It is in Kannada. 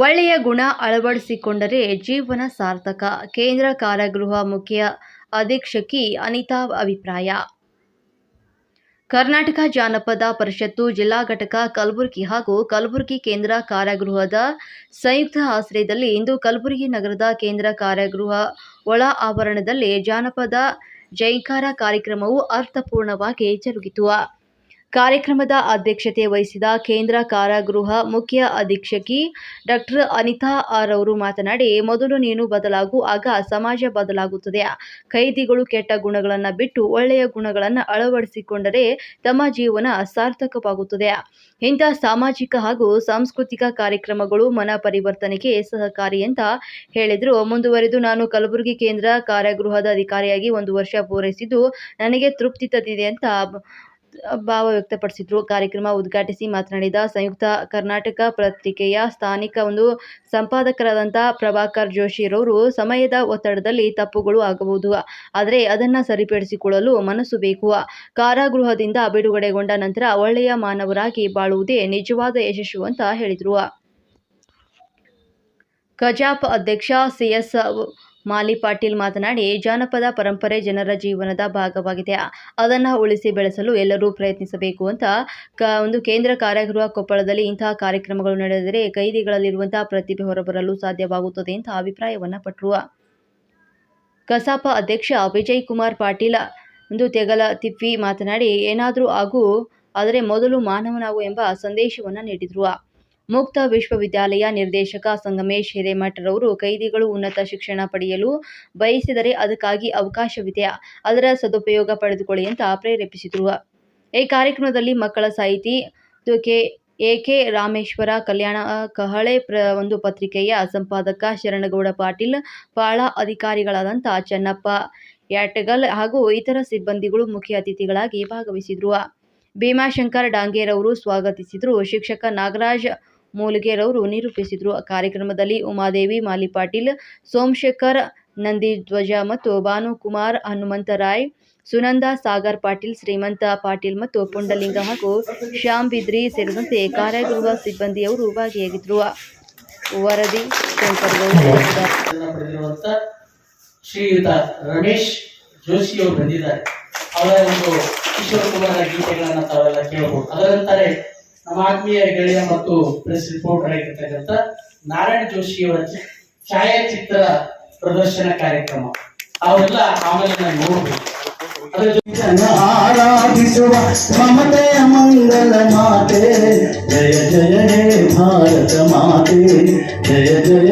ಒಳ್ಳೆಯ ಗುಣ ಅಳವಡಿಸಿಕೊಂಡರೆ ಜೀವನ ಸಾರ್ಥಕ. ಕೇಂದ್ರ ಕಾರಾಗೃಹ ಮುಖ್ಯ ಅಧೀಕ್ಷಕಿ ಅನಿತಾ ಅಭಿಪ್ರಾಯ. ಕರ್ನಾಟಕ ಜಾನಪದ ಪರಿಷತ್ತು ಜಿಲ್ಲಾ ಘಟಕ ಕಲಬುರಗಿ ಹಾಗೂ ಕಲಬುರಗಿ ಕೇಂದ್ರ ಕಾರಾಗೃಹದ ಸಂಯುಕ್ತ ಆಶ್ರಯದಲ್ಲಿ ಇಂದು ಕಲಬುರಗಿ ನಗರದ ಕೇಂದ್ರ ಕಾರಾಗೃಹ ಒಳ ಆವರಣದಲ್ಲಿ ಜಾನಪದ ಜೈಕಾರ ಕಾರ್ಯಕ್ರಮವು ಅರ್ಥಪೂರ್ಣವಾಗಿ ಜರುಗಿತು. ಕಾರ್ಯಕ್ರಮದ ಅಧ್ಯಕ್ಷತೆ ವಹಿಸಿದ ಕೇಂದ್ರ ಕಾರಾಗೃಹ ಮುಖ್ಯ ಅಧೀಕ್ಷಕಿ ಡಾಕ್ಟರ್ ಅನಿತಾ ಆರ್ ಅವರು ಮಾತನಾಡಿ, ಮೊದಲು ನೀನು ಬದಲಾಗು, ಆಗ ಸಮಾಜ ಬದಲಾಗುತ್ತದೆ. ಖೈದಿಗಳು ಕೆಟ್ಟ ಗುಣಗಳನ್ನು ಬಿಟ್ಟು ಒಳ್ಳೆಯ ಗುಣಗಳನ್ನು ಅಳವಡಿಸಿಕೊಂಡರೆ ತಮ್ಮ ಜೀವನ ಸಾರ್ಥಕವಾಗುತ್ತದೆ. ಇಂಥ ಸಾಮಾಜಿಕ ಹಾಗೂ ಸಾಂಸ್ಕೃತಿಕ ಕಾರ್ಯಕ್ರಮಗಳು ಮನ ಪರಿವರ್ತನೆಗೆ ಸಹಕಾರಿ ಅಂತ ಹೇಳಿದರು. ಮುಂದುವರೆದು ನಾನು ಕಲಬುರಗಿ ಕೇಂದ್ರ ಕಾರಾಗೃಹದ ಅಧಿಕಾರಿಯಾಗಿ ಒಂದು ವರ್ಷ ಪೂರೈಸಿದ್ದು, ನನಗೆ ತೃಪ್ತಿ ತಂದಿದೆ ಅಂತ ಭಾವ ವ್ಯಕ್ತಪಡಿಸಿದ್ರು. ಕಾರ್ಯಕ್ರಮ ಉದ್ಘಾಟಿಸಿ ಮಾತನಾಡಿದ ಸಂಯುಕ್ತ ಕರ್ನಾಟಕ ಪತ್ರಿಕೆಯ ಸ್ಥಾನಿಕ ಒಂದು ಸಂಪಾದಕರಾದಂಥ ಪ್ರಭಾಕರ್ ಜೋಶಿರವರು, ಸಮಯದ ಒತ್ತಡದಲ್ಲಿ ತಪ್ಪುಗಳು ಆಗಬಹುದು. ಆದರೆ ಅದನ್ನು ಸರಿಪಡಿಸಿಕೊಳ್ಳಲು ಮನಸ್ಸು ಬೇಕು. ಕಾರಾಗೃಹದಿಂದ ಬಿಡುಗಡೆಗೊಂಡ ನಂತರ ಒಳ್ಳೆಯ ಮಾನವರಾಗಿ ಬಾಳುವುದೇ ನಿಜವಾದ ಯಶಸ್ಸು ಅಂತ ಹೇಳಿದರು. ಕಜಾಪ್ ಅಧ್ಯಕ್ಷ ಸಿಎಸ್ ಮಾಲಿ ಪಾಟೀಲ್ ಮಾತನಾಡಿ, ಜಾನಪದ ಪರಂಪರೆ ಜನರ ಜೀವನದ ಭಾಗವಾಗಿದೆ. ಅದನ್ನು ಉಳಿಸಿ ಬೆಳೆಸಲು ಎಲ್ಲರೂ ಪ್ರಯತ್ನಿಸಬೇಕು ಅಂತ ಒಂದು ಕೇಂದ್ರ ಕಾರ್ಯಗೃಹ ಕೊಪ್ಪಳದಲ್ಲಿ ಇಂತಹ ಕಾರ್ಯಕ್ರಮಗಳು ನಡೆದರೆ ಕೈದಿಗಳಲ್ಲಿರುವಂತಹ ಪ್ರತಿಭೆ ಹೊರಬರಲು ಸಾಧ್ಯವಾಗುತ್ತದೆ ಅಂತ ಅಭಿಪ್ರಾಯವನ್ನು ಪಟ್ಟರು ಕಸಾಪ ಅಧ್ಯಕ್ಷ ವಿಜಯ್ ಕುಮಾರ್ ಪಾಟೀಲ ಒಂದು ತೆಗಲ ತಿಪ್ಪಿ ಮಾತನಾಡಿ, ಏನಾದರೂ ಆಗು, ಆದರೆ ಮೊದಲು ಮಾನವನಾಗು ಎಂಬ ಸಂದೇಶವನ್ನು ನೀಡಿದರು. ಮುಕ್ತ ವಿಶ್ವವಿದ್ಯಾಲಯ ನಿರ್ದೇಶಕ ಸಂಗಮೇಶ್ ಹಿರೇಮಠರವರು ಕೈದಿಗಳು ಉನ್ನತ ಶಿಕ್ಷಣ ಪಡೆಯಲು ಬಯಸಿದರೆ ಅದಕ್ಕಾಗಿ ಅವಕಾಶವಿದೆ. ಅದರ ಸದುಪಯೋಗ ಪಡೆದುಕೊಳ್ಳಿ ಅಂತ ಪ್ರೇರೇಪಿಸಿದರು. ಈ ಕಾರ್ಯಕ್ರಮದಲ್ಲಿ ಮಕ್ಕಳ ಸಾಹಿತಿ K A K Rameshwara, Kalyana Kahale ಪ್ರ, ಒಂದು ಪತ್ರಿಕೆಯ ಸಂಪಾದಕ ಶರಣಗೌಡ ಪಾಟೀಲ್, ಪಾಳ ಅಧಿಕಾರಿಗಳಾದಂಥ ಚೆನ್ನಪ್ಪ, ಯಾಟಗಲ್ ಹಾಗೂ ಇತರ ಸಿಬ್ಬಂದಿಗಳು ಮುಖ್ಯ ಅತಿಥಿಗಳಾಗಿ ಭಾಗವಹಿಸಿದ್ರು. ಭೀಮಾಶಂಕರ್ ಡಾಂಗೇರ್ ಅವರು ಸ್ವಾಗತಿಸಿದರು. ಶಿಕ್ಷಕ ನಾಗರಾಜ್ ಮೂಲಿಗೆರವರು ನಿರೂಪಿಸಿದರು. ಕಾರ್ಯಕ್ರಮದಲ್ಲಿ ಉಮಾದೇವಿ, ಮಾಲಿಪಾಟೀಲ್, ಸೋಮಶೇಖರ್, ನಂದಿಧ್ವಜ ಮತ್ತು ಭಾನುಕುಮಾರ್ ಹನುಮಂತರಾಯ್ ಸುನಂದ, ಸಾಗರ್ ಪಾಟೀಲ್, ಶ್ರೀಮಂತ ಪಾಟೀಲ್ ಮತ್ತು ಪುಂಡಲಿಂಗ ಹಾಗೂ ಶ್ಯಾಮ್ ಬಿದ್ರಿ ಸೇರಿದಂತೆ ಕಾರ್ಯಗೃಹ ಸಿಬ್ಬಂದಿಯವರು ಭಾಗಿಯಾಗಿದ್ದರು ವರದಿ ಶ್ರೀಯುತ ರಮೇಶ್ ಜೋಶಿ ಅವರು ಬಂದಿದ್ದಾರೆ. ಅವರ ಒಂದು ಕಿಶೋರ್ ಕುಮಾರ ಗೀತೆಗಳನ್ನ ತಾವೆಲ್ಲ ಕೇಳಬಹುದು ಅದರಂತಾರೆ ನಮ್ಮ ಆತ್ಮೀಯ ಗೆಳೆಯ ಮತ್ತು ಪ್ರೆಸ್ ರಿಪೋರ್ಟರ್ ಆಗಿರ್ತಕ್ಕಂಥ ನಾರಾಯಣ ಜೋಶಿ ಅವರ ಛಾಯಾಚಿತ್ರ ಪ್ರದರ್ಶನ ಕಾರ್ಯಕ್ರಮ. ಅವರೆಲ್ಲ ಆಮೇಲೆ ಜನ ಆರಾಧಿಸುವ ಮಮತೆಯ ಮಂಗಲ ಮಾತೆ. ಜಯ ಜಯ, ಹೇ ಭಾರತ ಮಾತೆ. ಜಯ ಜಯ